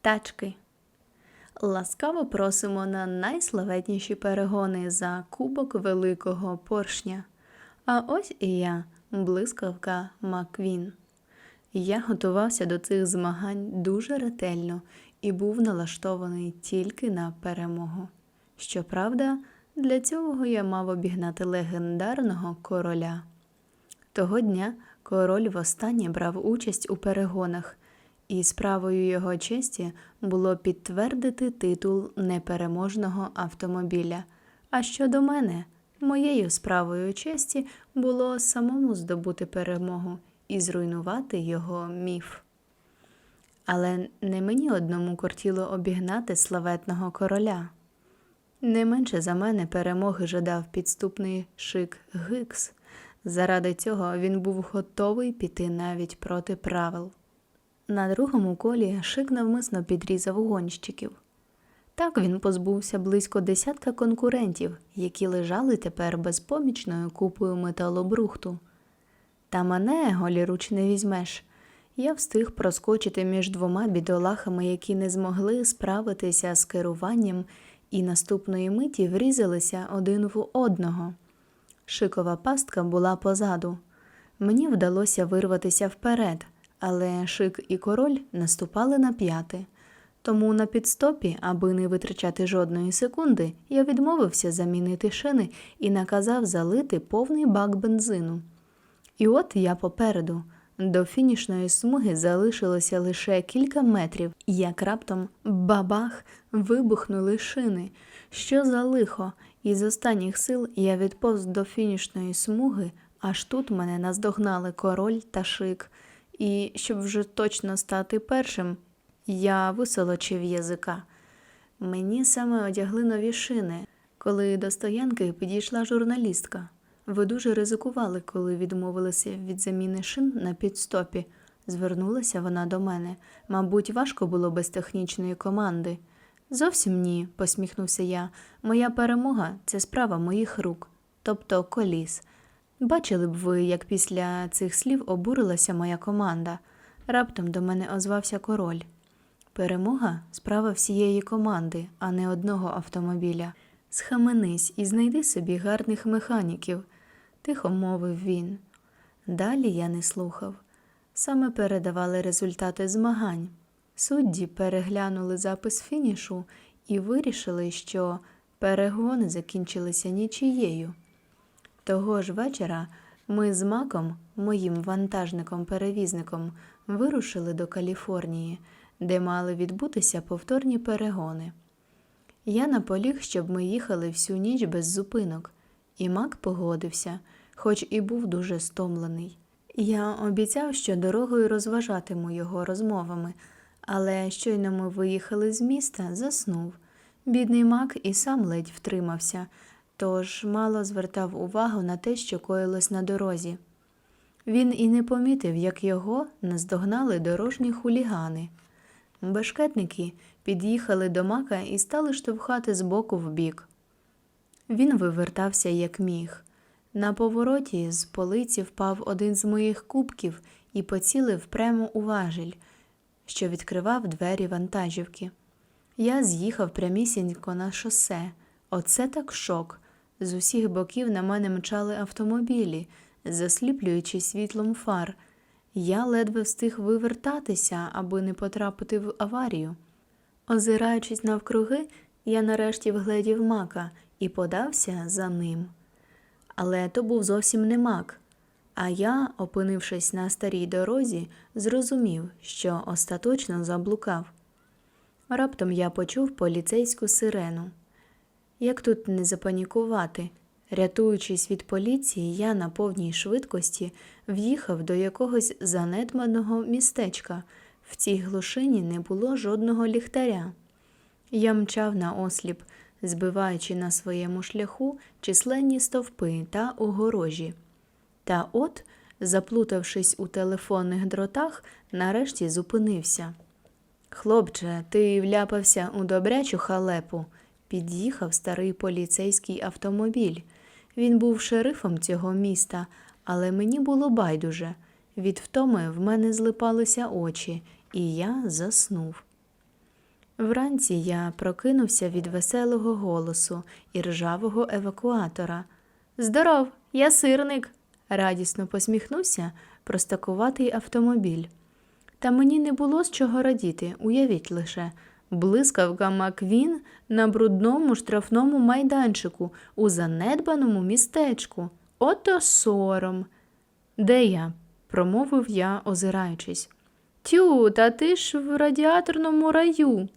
Тачки. Ласкаво просимо на найславетніші перегони за Кубок Великого Поршня. А ось і я, блискавка Маквін. Я готувався до цих змагань дуже ретельно і був налаштований тільки на перемогу. Щоправда, для цього я мав обігнати легендарного короля. Того дня король востаннє брав участь у перегонах, і справою його честі було підтвердити титул непереможного автомобіля. А щодо мене, моєю справою честі було самому здобути перемогу і зруйнувати його міф. Але не мені одному кортіло обігнати славетного короля. Не менше за мене перемоги жадав підступний шик Гикс. Заради цього він був готовий піти навіть проти правил. На другому колі шик навмисно підрізав гонщиків. Так він позбувся близько десятка конкурентів, які лежали тепер безпомічною купою металобрухту. Та мене голіруч не візьмеш. Я встиг проскочити між двома бідолахами, які не змогли справитися з керуванням, і наступної миті врізалися один в одного. Шикова пастка була позаду. Мені вдалося вирватися вперед, але шик і король наступали на п'яти. Тому на підстопі, аби не витрачати жодної секунди, я відмовився замінити шини і наказав залити повний бак бензину. І от я попереду. До фінішної смуги залишилося лише кілька метрів, і як раптом бабах вибухнули шини. Що за лихо? Із останніх сил я відповз до фінішної смуги, аж тут мене наздогнали король та шик. І щоб вже точно стати першим, я висолочив язика. Мені саме одягли нові шини, коли до стоянки підійшла журналістка. Ви дуже ризикували, коли відмовилися від заміни шин на підстопі. Звернулася вона до мене. Мабуть, важко було без технічної команди. Зовсім ні, посміхнувся я. Моя перемога це справа моїх рук, тобто коліс. Бачили б ви, як після цих слів обурилася моя команда. Раптом до мене озвався король. Перемога справа всієї команди, а не одного автомобіля. Схаменись і знайди собі гарних механіків, тихо мовив він. Далі я не слухав. Саме передавали результати змагань. Судді переглянули запис фінішу і вирішили, що перегони закінчилися нічією. Того ж вечора ми з Маком, моїм вантажником-перевізником, вирушили до Каліфорнії, де мали відбутися повторні перегони. Я наполіг, щоб ми їхали всю ніч без зупинок, і Мак погодився, хоч і був дуже стомлений. Я обіцяв, що дорогою розважатиму його розмовами, але щойно ми виїхали з міста, заснув. Бідний Мак і сам ледь втримався, тож мало звертав увагу на те, що коїлось на дорозі. Він і не помітив, як його наздогнали дорожні хулігани. Бешкетники під'їхали до мака і стали штовхати з боку в бік. Він вивертався, як міг. На повороті з полиці впав один з моїх кубків і поцілив прямо у важіль, що відкривав двері вантажівки. Я з'їхав прямісінько на шосе. Оце так шок. З усіх боків на мене мчали автомобілі, засліплюючи світлом фар. Я ледве встиг вивертатися, аби не потрапити в аварію. Озираючись навкруги, я нарешті вгледів мака і подався за ним. Але то був зовсім не мак. А я, опинившись на старій дорозі, зрозумів, що остаточно заблукав. Раптом я почув поліцейську сирену. Як тут не запанікувати? Рятуючись від поліції, я на повній швидкості в'їхав до якогось занедбаного містечка. В цій глушині не було жодного ліхтаря. Я мчав на осліп, збиваючи на своєму шляху численні стовпи та огорожі. Та от, заплутавшись у телефонних дротах, нарешті зупинився. Хлопче, ти вляпався у добрячу халепу. Під'їхав старий поліцейський автомобіль. Він був шерифом цього міста, але мені було байдуже. Від втоми в мене злипалися очі, і я заснув. Вранці я прокинувся від веселого голосу і ржавого евакуатора. Здоров, я сирник. радісно посміхнувся простакуватий автомобіль. Та мені не було з чого радіти, уявіть лише. Блискавка Маквін на брудному штрафному майданчику у занедбаному містечку. Ото сором. Де я? промовив я, озираючись. Тю, та ти ж в радіаторному раю,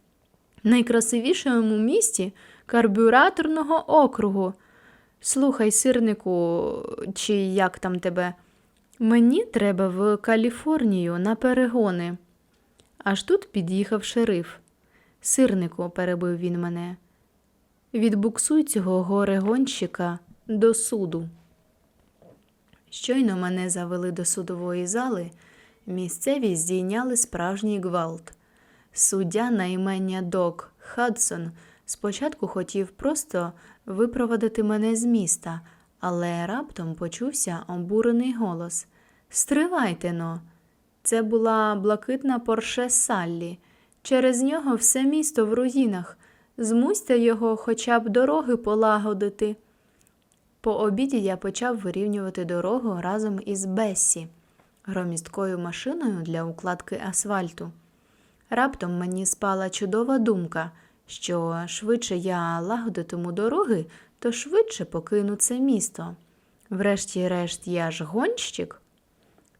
найкрасивішому місті карбюраторного округу. Слухай, сирнику, чи як там тебе? Мені треба в Каліфорнію на перегони. Аж тут під'їхав шериф. Сирнику, перебив він мене. Відбуксуй цього горегонщика до суду. Щойно мене завели до судової зали, місцеві здійняли справжній гвалт. Суддя на імення Док Хадсон спочатку хотів просто випровадити мене з міста, але раптом почувся обурений голос Стривайте но. Це була блакитна порше Саллі. Через нього все місто в руїнах. Змусьте його хоча б дороги полагодити. По обіді я почав вирівнювати дорогу разом із Бессі, громісткою машиною для укладки асфальту. Раптом мені спала чудова думка, що швидше я лагодитиму дороги, то швидше покину це місто. Врешті-решт, я ж гонщик.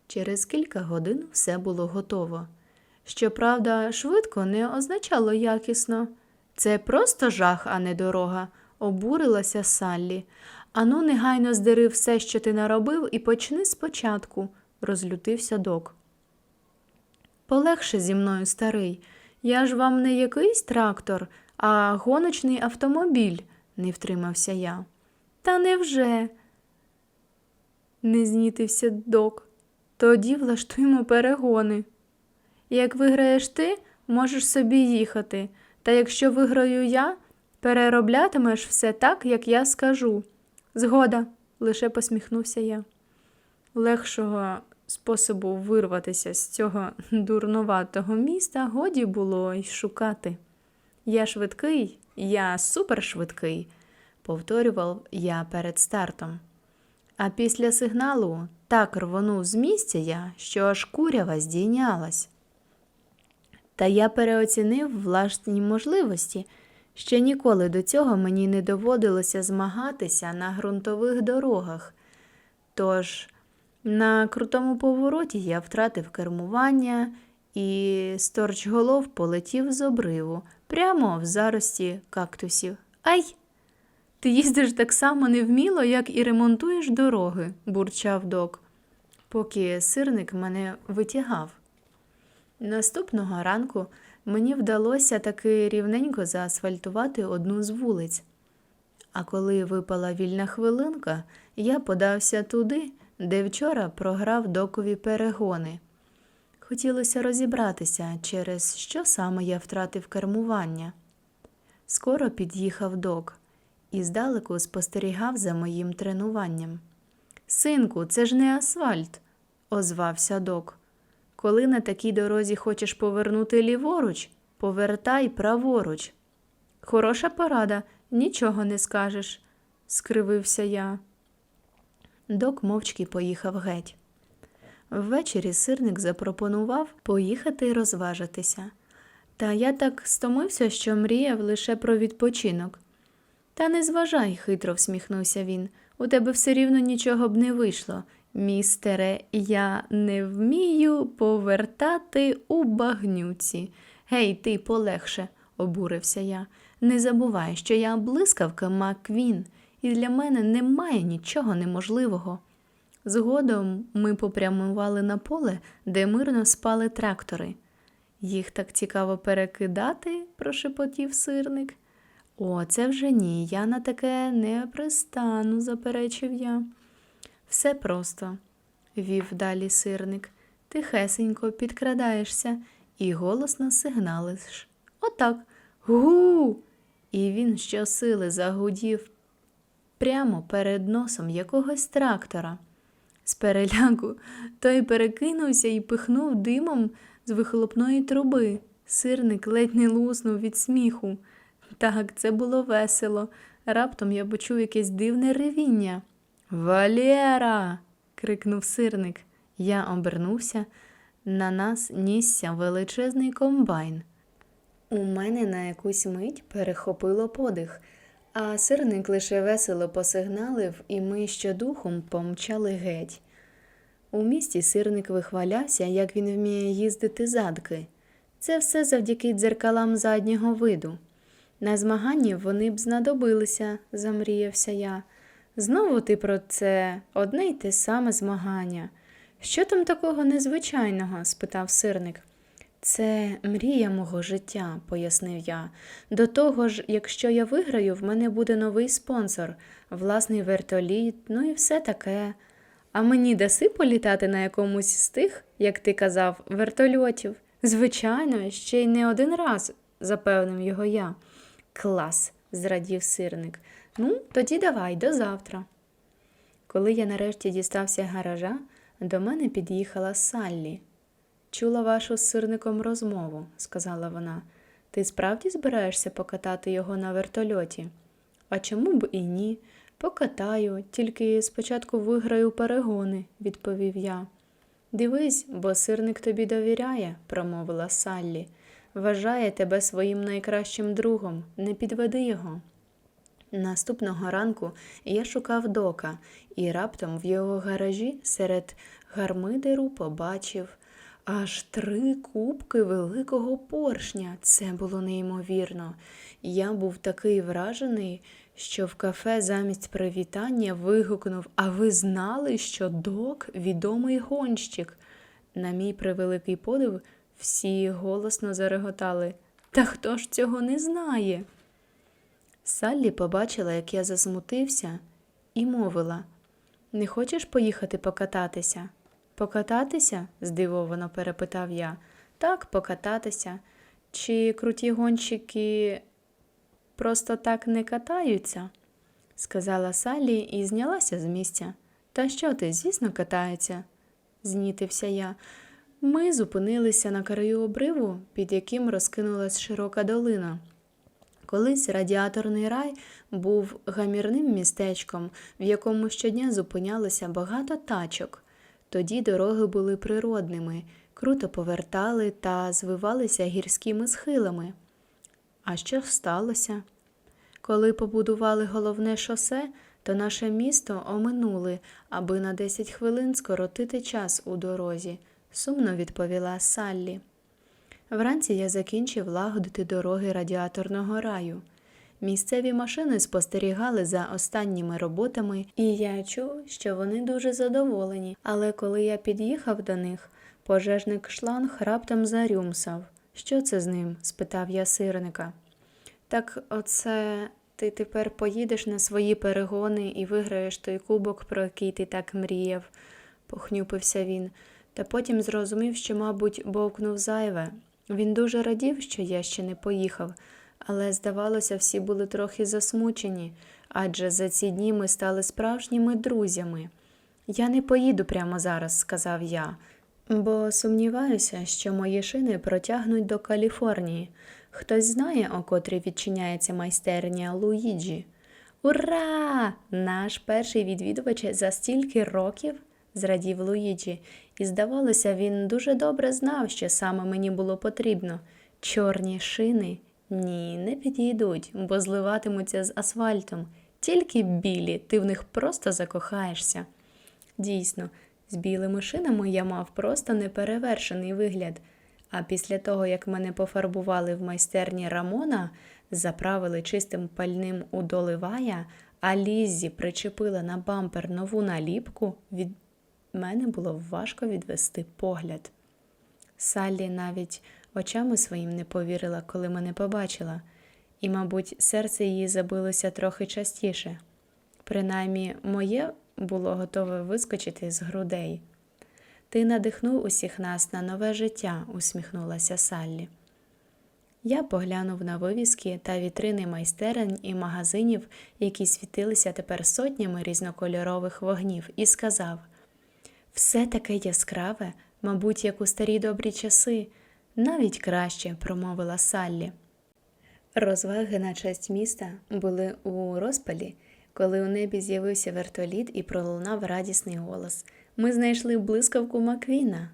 Через кілька годин все було готово. Щоправда, швидко не означало якісно. Це просто жах, а не дорога, обурилася Саллі. Ану, негайно здери все, що ти наробив, і почни спочатку, розлютився док. Полегше зі мною, старий. Я ж вам не якийсь трактор, а гоночний автомобіль, не втримався я. Та невже? не знітився док. Тоді влаштуємо перегони. Як виграєш ти, можеш собі їхати, та якщо виграю я, перероблятимеш все так, як я скажу. Згода, лише посміхнувся я. Легшого способу вирватися з цього дурнуватого міста годі було й шукати. Я швидкий, я супершвидкий, повторював я перед стартом. А після сигналу так рвонув з місця я, що аж курява здійнялась. Та я переоцінив власні можливості. Ще ніколи до цього мені не доводилося змагатися на ґрунтових дорогах. Тож на крутому повороті я втратив кермування і сторчголов полетів з обриву прямо в зарості кактусів. Ай! Ти їздиш так само невміло, як і ремонтуєш дороги, бурчав док, поки сирник мене витягав. Наступного ранку мені вдалося таки рівненько заасфальтувати одну з вулиць. А коли випала вільна хвилинка, я подався туди, де вчора програв докові перегони. Хотілося розібратися, через що саме я втратив кермування. Скоро під'їхав док і здалеку спостерігав за моїм тренуванням. Синку, це ж не асфальт, озвався док. Коли на такій дорозі хочеш повернути ліворуч, повертай праворуч. Хороша порада, нічого не скажеш, скривився я. Док мовчки поїхав геть. Ввечері сирник запропонував поїхати розважитися. Та я так стомився, що мріяв лише про відпочинок. Та не зважай, хитро всміхнувся він. У тебе все рівно нічого б не вийшло. Містере, я не вмію повертати у багнюці. Гей, ти полегше, обурився я. Не забувай, що я блискавка Маквін, і для мене немає нічого неможливого. Згодом ми попрямували на поле, де мирно спали трактори. Їх так цікаво перекидати, прошепотів сирник. О, це вже ні, я на таке не пристану, заперечив я. Все просто, вів далі сирник, тихесенько підкрадаєшся і голосно сигналиш. Отак. Гу. І він щосили загудів прямо перед носом якогось трактора. З переляку той перекинувся і пихнув димом з вихлопної труби. Сирник ледь не луснув від сміху. Так, це було весело. Раптом я почув якесь дивне ревіння. Валєра. крикнув сирник. Я обернувся. На нас нісся величезний комбайн. У мене на якусь мить перехопило подих, а сирник лише весело посигналив, і ми щодухом помчали геть. У місті сирник вихвалявся, як він вміє їздити задки. Це все завдяки дзеркалам заднього виду. На змаганні вони б знадобилися, замріявся я. Знову ти про це одне й те саме змагання. Що там такого незвичайного? спитав сирник. Це мрія мого життя, пояснив я. До того ж, якщо я виграю, в мене буде новий спонсор, власний вертоліт, ну і все таке. А мені даси політати на якомусь з тих, як ти казав, вертольотів? Звичайно, ще й не один раз, запевнив його я. Клас, зрадів сирник. Ну, тоді давай, до завтра. Коли я нарешті дістався гаража, до мене під'їхала Саллі. Чула вашу з сирником розмову, сказала вона. Ти справді збираєшся покатати його на вертольоті? А чому б і ні? Покатаю, тільки спочатку виграю перегони, відповів я. Дивись, бо сирник тобі довіряє, промовила Саллі. Вважає тебе своїм найкращим другом, не підведи його. Наступного ранку я шукав дока і раптом в його гаражі серед гармидеру побачив аж три кубки великого поршня. Це було неймовірно. Я був такий вражений, що в кафе замість привітання вигукнув А ви знали, що док відомий гонщик? На мій превеликий подив, всі голосно зареготали. Та хто ж цього не знає? Саллі побачила, як я засмутився, і мовила Не хочеш поїхати покататися? Покататися? здивовано перепитав я. Так, покататися. Чи круті гонщики просто так не катаються? сказала Саллі і знялася з місця. Та що ти, звісно, катається? знітився я. Ми зупинилися на краю обриву, під яким розкинулась широка долина. Колись радіаторний рай був гамірним містечком, в якому щодня зупинялося багато тачок. Тоді дороги були природними, круто повертали та звивалися гірськими схилами. А що сталося? Коли побудували головне шосе, то наше місто оминули, аби на 10 хвилин скоротити час у дорозі, сумно відповіла Саллі. Вранці я закінчив лагодити дороги радіаторного раю. Місцеві машини спостерігали за останніми роботами, і я чув, що вони дуже задоволені. Але коли я під'їхав до них, пожежник шланг раптом зарюмсав. Що це з ним? спитав я сирника. Так оце ти тепер поїдеш на свої перегони і виграєш той кубок, про який ти так мріяв, похнюпився він, та потім зрозумів, що, мабуть, бовкнув зайве. Він дуже радів, що я ще не поїхав, але, здавалося, всі були трохи засмучені, адже за ці дні ми стали справжніми друзями. Я не поїду прямо зараз, сказав я, бо сумніваюся, що мої шини протягнуть до Каліфорнії. Хтось знає, о котрій відчиняється майстерня Луїджі. Ура! Наш перший відвідувач за стільки років, зрадів Луїджі, і, здавалося, він дуже добре знав, що саме мені було потрібно. Чорні шини ні, не підійдуть, бо зливатимуться з асфальтом. Тільки білі, ти в них просто закохаєшся. Дійсно, з білими шинами я мав просто неперевершений вигляд. А після того, як мене пофарбували в майстерні Рамона, заправили чистим пальним у доливая, а Ліззі причепила на бампер нову наліпку, від мене було важко відвести погляд. Саллі навіть очами своїм не повірила, коли мене побачила, і, мабуть, серце її забилося трохи частіше. Принаймні, моє було готове вискочити з грудей. Ти надихнув усіх нас на нове життя, усміхнулася Саллі. Я поглянув на вивіски та вітрини майстерень і магазинів, які світилися тепер сотнями різнокольорових вогнів, і сказав все таке яскраве, мабуть, як у старі добрі часи. Навіть краще, промовила Саллі. Розваги на честь міста були у розпалі, коли у небі з'явився вертоліт і пролунав радісний голос. Ми знайшли блискавку Маквіна.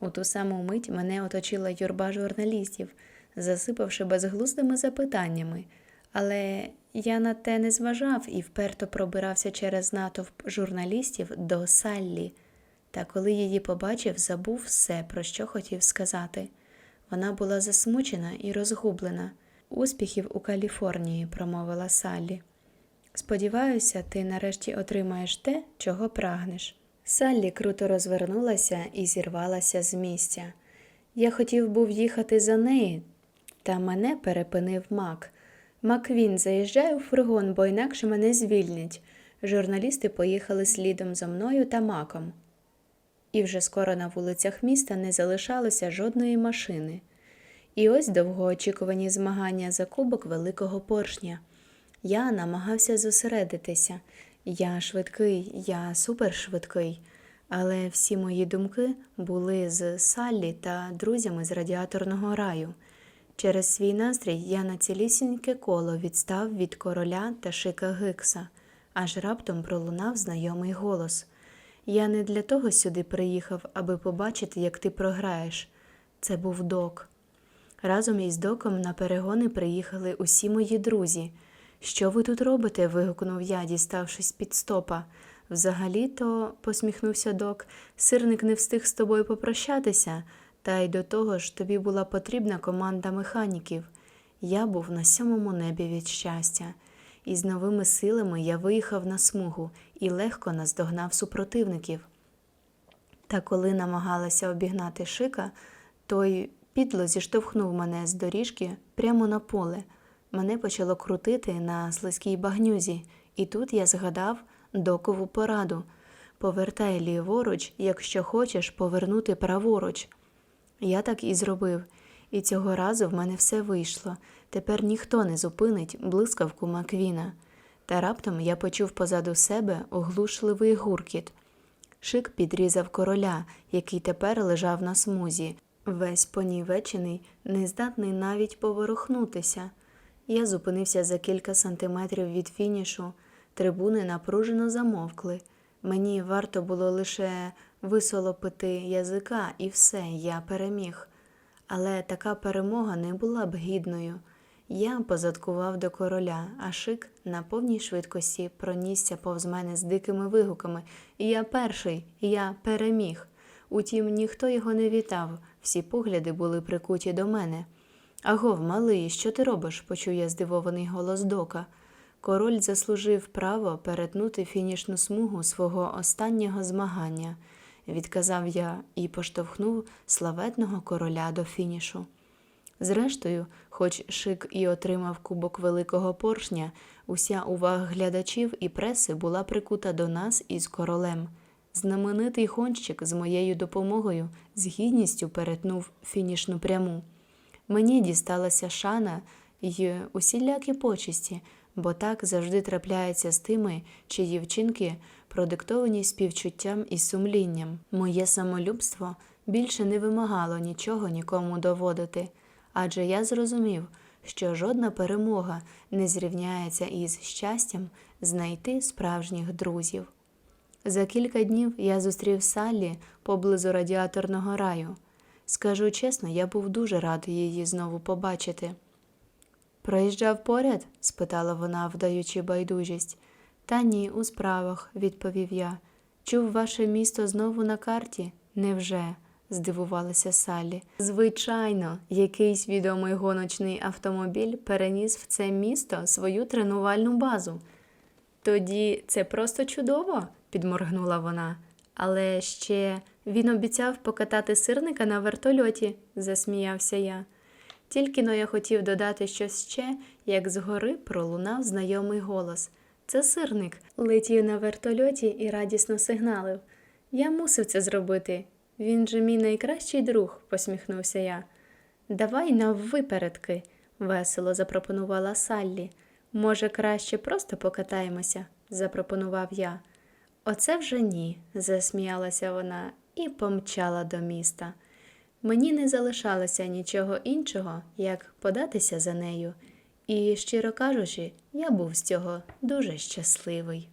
У ту саму мить мене оточила юрба журналістів, засипавши безглуздими запитаннями, але я на те не зважав і вперто пробирався через натовп журналістів до Саллі. Та коли її побачив, забув все, про що хотів сказати. Вона була засмучена і розгублена. Успіхів у Каліфорнії, промовила Саллі. Сподіваюся, ти нарешті отримаєш те, чого прагнеш. Саллі круто розвернулася і зірвалася з місця. Я хотів був їхати за неї, та мене перепинив Мак. Маквін, заїжджай у фургон, бо інакше мене звільнять. Журналісти поїхали слідом за мною та маком. І вже скоро на вулицях міста не залишалося жодної машини. І ось довгоочікувані змагання за кубок великого поршня. Я намагався зосередитися. Я швидкий, я супершвидкий. Але всі мої думки були з Саллі та друзями з радіаторного раю. Через свій настрій я на цілісіньке коло відстав від короля та шика Гикса, аж раптом пролунав знайомий голос. Я не для того сюди приїхав, аби побачити, як ти програєш. Це був док. Разом із доком на перегони приїхали усі мої друзі. Що ви тут робите? вигукнув я, діставшись під стопа. Взагалі-то, посміхнувся док, сирник не встиг з тобою попрощатися, та й до того ж тобі була потрібна команда механіків. Я був на сьомому небі від щастя, і з новими силами я виїхав на смугу і легко наздогнав супротивників. Та коли намагалася обігнати шика, той підло зіштовхнув мене з доріжки прямо на поле. Мене почало крутити на слизькій багнюзі, і тут я згадав докову пораду повертай ліворуч, якщо хочеш повернути праворуч. Я так і зробив, і цього разу в мене все вийшло. Тепер ніхто не зупинить блискавку Маквіна. Та раптом я почув позаду себе оглушливий гуркіт. Шик підрізав короля, який тепер лежав на смузі, весь понівечений, нездатний навіть поворухнутися. Я зупинився за кілька сантиметрів від фінішу. Трибуни напружено замовкли. Мені варто було лише висолопити язика, і все, я переміг. Але така перемога не була б гідною. Я позадкував до короля, а шик на повній швидкості пронісся повз мене з дикими вигуками я перший, я переміг. Утім, ніхто його не вітав, всі погляди були прикуті до мене. Агов, малий, що ти робиш? почув я здивований голос дока. Король заслужив право перетнути фінішну смугу свого останнього змагання, відказав я і поштовхнув славетного короля до фінішу. Зрештою, хоч шик і отримав кубок великого поршня, уся увага глядачів і преси була прикута до нас із королем. Знаменитий гонщик з моєю допомогою з гідністю перетнув фінішну пряму. Мені дісталася шана й усілякі почесті, бо так завжди трапляється з тими, чиї вчинки продиктовані співчуттям і сумлінням. Моє самолюбство більше не вимагало нічого нікому доводити, адже я зрозумів, що жодна перемога не зрівняється із щастям знайти справжніх друзів. За кілька днів я зустрів Саллі поблизу радіаторного раю. Скажу чесно, я був дуже радий її знову побачити. Проїжджав поряд? спитала вона, вдаючи байдужість. Та ні, у справах, відповів я. Чув ваше місто знову на карті? Невже? здивувалася Саллі. Звичайно, якийсь відомий гоночний автомобіль переніс в це місто свою тренувальну базу. Тоді це просто чудово, підморгнула вона. Але ще він обіцяв покатати сирника на вертольоті, засміявся я. Тільки но я хотів додати щось ще, як згори пролунав знайомий голос. Це сирник летів на вертольоті і радісно сигналив. Я мусив це зробити. Він же мій найкращий друг, посміхнувся я. Давай на випередки, весело запропонувала Саллі. Може, краще просто покатаємося, запропонував я. Оце вже ні, засміялася вона і помчала до міста. Мені не залишалося нічого іншого, як податися за нею, і, щиро кажучи, я був з цього дуже щасливий.